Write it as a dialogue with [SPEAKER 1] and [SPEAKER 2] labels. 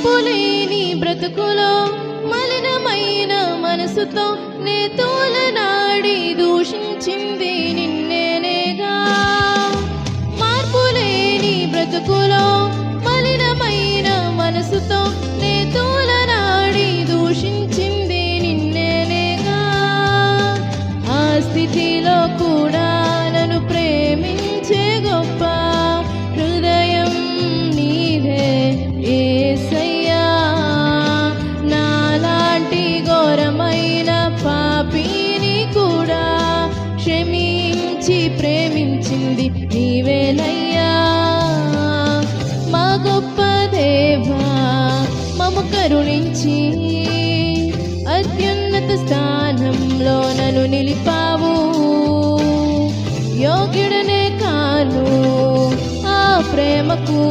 [SPEAKER 1] మార్పులేని బ్రతుకులో మలినమైన మనసుతో నే తోలనాడి దూషించింది నిన్నేనేగా. మార్పులేని బ్రతుకులో మలినమైన మనసుతో నే తోలనాడి దూషించింది నిన్నేనేగా. ఆ స్థితిలో క్షమించి ప్రేమించింది నీవేనయ్యా. మా గొప్ప దేవా మము కరుణించి అత్యున్నత స్థానంలో నన్ను నిలిపావు. యోగ్యుడనే కాను ఆ ప్రేమకు